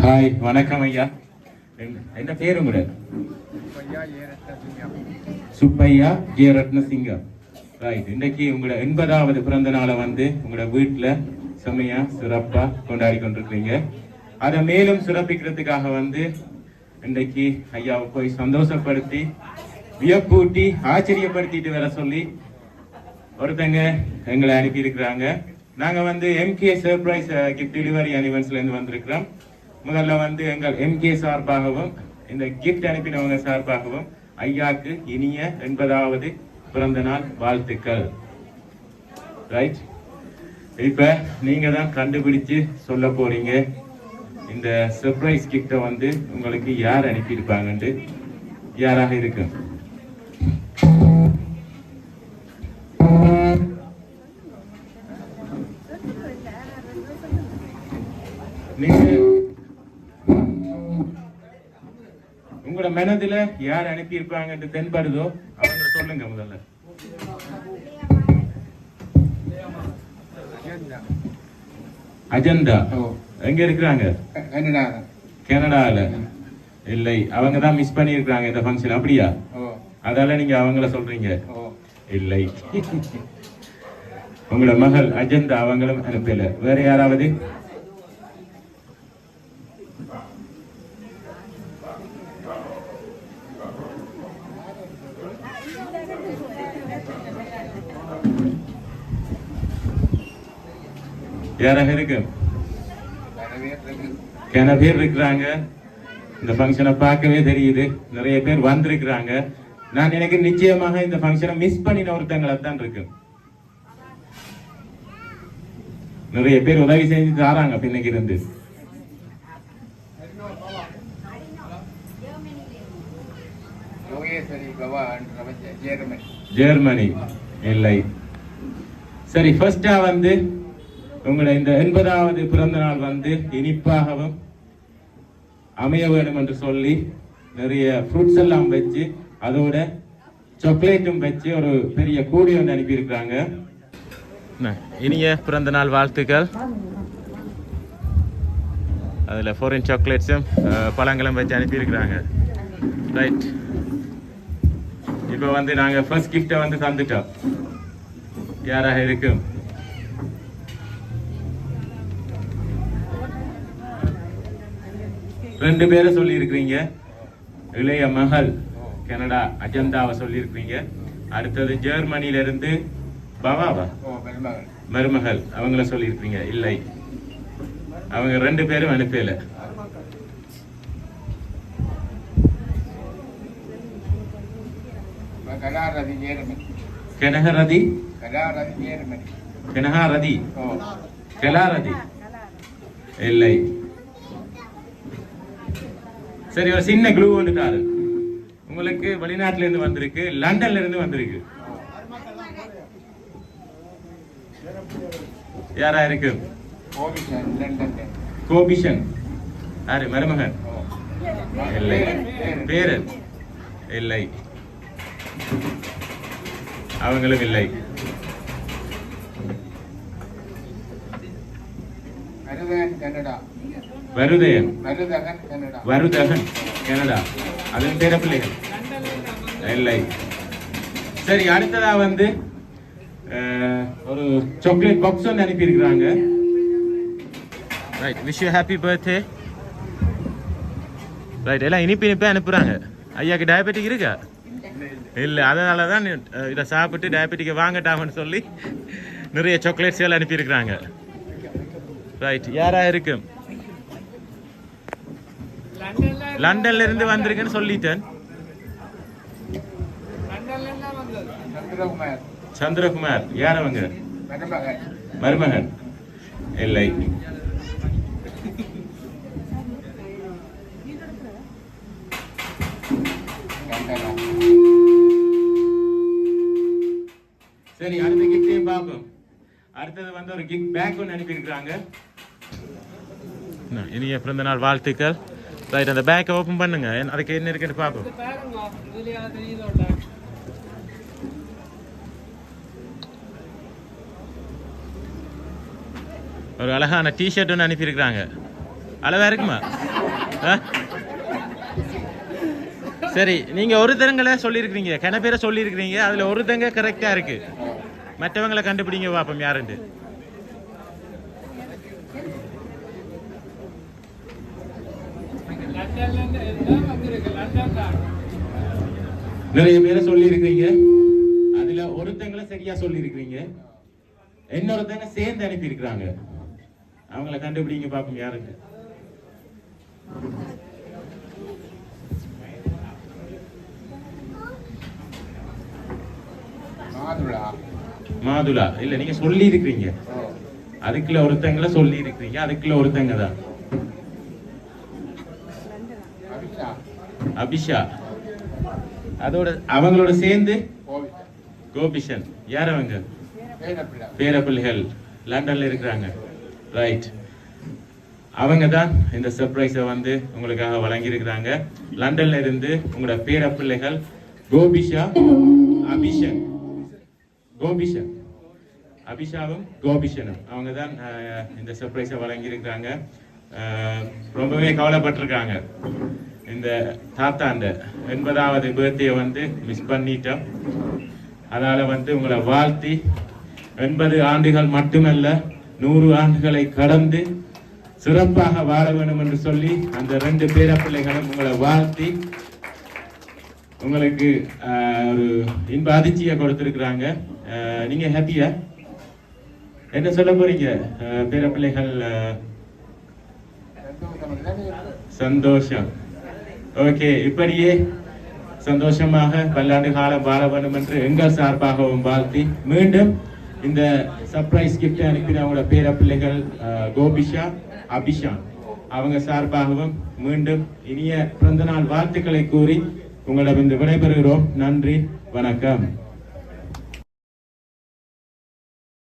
Hi வணக்கம் ஐயா. என்ன- பேர் பேரு உங்களோட? சுப்பையா ஜே ரத்னசிங்கா ரைட் இன்னைக்கு உங்களோட எண்பதாவது பிறந்த நாளை வந்து உங்களோட வீட்டில் செம்மையா சிறப்பா கொண்டாடி கொண்டிருக்கீங்க அதை மேலும் சிறப்பிக்கிறதுக்காக வந்து இன்றைக்கு ஐயாவை போய் சந்தோஷப்படுத்தி வியப்பூட்டி ஆச்சரியப்படுத்திட்டு வர சொல்லி ஒருத்தங்க எங்களை அனுப்பி நாங்கள் வந்து M K surprise gift delivery அனிவர்ஸ்லேருந்து வந்திருக்கிறோம். முதல்ல வந்து எங்கள் எம்கே சார்பாகவும் இந்த கிஃப்ட் அனுப்பினவங்க சார்பாகவும் ஐயாக்கு இனிய எண்பதாவது பிறந்த நாள் வாழ்த்துக்கள். ரைட் இப்போ நீங்கள் தான் கண்டுபிடிச்சு சொல்ல போறீங்க. இந்த சர்ப்ரைஸ் கிஃப்டை வந்து உங்களுக்கு யார் அனுப்பியிருப்பாங்கன்ட்டு. யாராக இருக்கும் நீங்க உங்களோட மனதுல யார் அனுப்பியிருப்பாங்கன்னு தென்படுதோ அவங்க சொல்லுங்க முதல்ல. அஜந்தா. எங்க இருக்கிறாங்க? கனடால. இல்லை அவங்க தான் மிஸ் பண்ணியிருக்காங்க இந்த ஃபங்க்ஷன் அப்படியா? அதால நீங்க அவங்கள சொல்றீங்க. இல்லை. உங்களோட மகள் அஜந்தா அவங்களும் அனுப்பல. வேற யாராவது? யாராக இருக்கு? கன பேர் இருக்கிறாங்க? இந்த ஃபங்க்ஷனை பார்க்கவே தெரியுது. நிறைய பேர் வந்திருக்கிறாங்க. நான் எனக்கு நிச்சயமாக இந்த ஃபங்க்ஷனை மிஸ் பண்ணின ஒருத்தங்களை தான் இருக்கு. நிறைய பேர் உதவி செஞ்சு தாராங்க பின்னைக்கு இருந்து. ஜெர்மனி. இல்லை. சரி ஃபர்ஸ்டா வந்து உங்களை இந்த எண்பதாவது பிறந்த நாள் வந்து இனிப்பாகவும் அமைய வேண்டும் என்று சொல்லி நிறைய ஃப்ரூட்ஸ் எல்லாம் வச்சு அதோட சாக்லேட்டும் வச்சு ஒரு பெரிய கூடி ஒன்று அனுப்பியிருக்கிறாங்க. இனிய பிறந்த நாள் வாழ்த்துக்கள். அதில் ஃபோரின் சாக்லேட்ஸும் பழங்களும் வச்சு அனுப்பியிருக்கிறாங்க. ரைட் இப்போ வந்து நாங்கள் ஃபர்ஸ்ட் கிஃப்டை வந்து தந்துட்டோம். யாராக இருக்கும்? ரெண்டு பேரை சொல்லியிருக்கிறீங்க. இளைய மகள் கனடா அஜந்தாவை சொல்லியிருக்கிறீங்க. அடுத்தது ஜெர்மனில இருந்து பவாவா மருமகள். அவங்கள சொல்லியிருக்கீங்க இல்லை. அவங்க ரெண்டு பேரும் அனுப்பல. கனகரதி கனகாரதி? கலாரதி? இல்லை. சரி ஒரு சின்ன க்ளூ வந்துட்டாரு உங்களுக்கு வெளிநாட்டுல இருந்து வந்திருக்கு லண்டன்ல இருந்து வந்திருக்கு. யாரா இருக்கு? கோபிஷன் கோபிஷன் யாரு மருமகன்? இல்லை. பேரன்? இல்லை. அவங்களும் இல்லை. கனடா வருதயன் வருதகன் கனடா. அதுவும் பேர பிள்ளைகள் இல்லை. சரி அடுத்ததா வந்து ஒரு சாக்லேட் பாக்ஸ் ஒன்று அனுப்பியிருக்கிறாங்க. Right wish you happy birthday right எல்லாம் இனிப்பு இனிப்பே அனுப்புறாங்க. ஐயாக்கு டயபெட்டிக் இருக்கா? இல்லை அதனால தான் இதை சாப்பிட்டு டயபெட்டிக்கை வாங்கட்டாமன்னு சொல்லி நிறைய சாக்லேட்ஸ் எல்லாம் அனுப்பியிருக்கிறாங்க. ரைட் யாரா இருக்கும்? லண்டன்ல இருந்து வந்திருக்கேன்னு சொல்லிட்டேன். சந்திரகுமார். சந்திரகுமார் யார் அவங்க மருமகன். மருமகன் இல்லை. சரி அடுத்த கிஃப்டையும் பார்ப்போம். அடுத்தது வந்து ஒரு கிஃப்ட் பேக் ஒன்று அனுப்பியிருக்கிறாங்க. இனிய பிறந்த நாள் வாழ்த்துக்கள். ரைட் அந்த பேக்கை ஓப்பன் பண்ணுங்க அதுக்கு என்ன இருக்குன்னு பார்ப்போம் ஒரு அழகான டிஷர்ட் ஒன்று அனுப்பியிருக்கிறாங்க அளவா இருக்குமா? சரி நீங்க ஒருத்தரங்களை சொல்லியிருக்கிறீங்க. கன பேரை சொல்லியிருக்கிறீங்க. அதுல ஒருத்தங்க கரெக்டா இருக்கு. மற்றவங்களை கண்டுபிடிங்க பாப்போம் யாருண்டு நிறைய பேரை சொல்லியிருக்கிறீங்க. அதுல ஒருத்தங்களை சரியா சொல்லியிருக்கிறீங்க. இன்னொருத்தங்க சேர்ந்து அனுப்பியிருக்கிறாங்க. அவங்கள கண்டுபிடிங்க பாப்போம் யாருன்னு மாதுளா. இல்ல நீங்க சொல்லி இருக்கிறீங்க அதுக்குள்ள ஒருத்தங்கள சொல்லி இருக்கிறீங்க அதுக்குள்ள ஒருத்தங்க தான். அபிஷா. அதோட அவங்களோட சேர்ந்து கோபிஷன். யார் அவங்க? பேரப்பிள்ளைகள். லண்டன்ல இருக்கிறாங்க. ரைட் அவங்க தான் இந்த சர்ப்ரைஸை வந்து உங்களுக்காக வழங்கியிருக்கிறாங்க. லண்டன்ல இருந்து உங்களோட பேரப்பிள்ளைகள் கோபிஷா அபிஷன். கோபிஷன். அபிஷாவும் கோபிஷனும். அவங்க தான் இந்த சர்ப்ரைஸை வழங்கியிருக்கிறாங்க. ரொம்பவே கவலைப்பட்டிருக்காங்க. இந்த தாத்தாண்ட எண்பதாவது பர்த்டே வந்து மிஸ் பண்ணிட்டோம். அதால வந்து உங்களை வாழ்த்தி எண்பது ஆண்டுகள் மட்டுமல்ல நூறு ஆண்டுகளை கடந்து சிறப்பாக வாழ வேண்டும் என்று சொல்லி அந்த ரெண்டு பேர பிள்ளைகளும் உங்களை வாழ்த்தி உங்களுக்கு ஒரு இன்ப அதிர்ச்சியை கொடுத்துருக்குறாங்க. ஆஹ், நீங்க ஹாப்பியா என்ன சொல்ல போறீங்க பேர பிள்ளைகள் சந்தோஷம். ஓகே இப்படியே சந்தோஷமாக பல்லாண்டு கால வாழ வேண்டும் என்று எங்கள் சார்பாகவும் வாழ்த்தி மீண்டும் இந்த சர்ப்ரைஸ் கிஃப்ட் அனுப்பின அவங்களோட பேர பிள்ளைகள் கோபிஷா அபிஷா அவங்க சார்பாகவும் மீண்டும் இனிய பிறந்தநாள் வாழ்த்துக்களை கூறி உங்களிடம் இந்த விடைபெறுகிறோம். நன்றி வணக்கம்.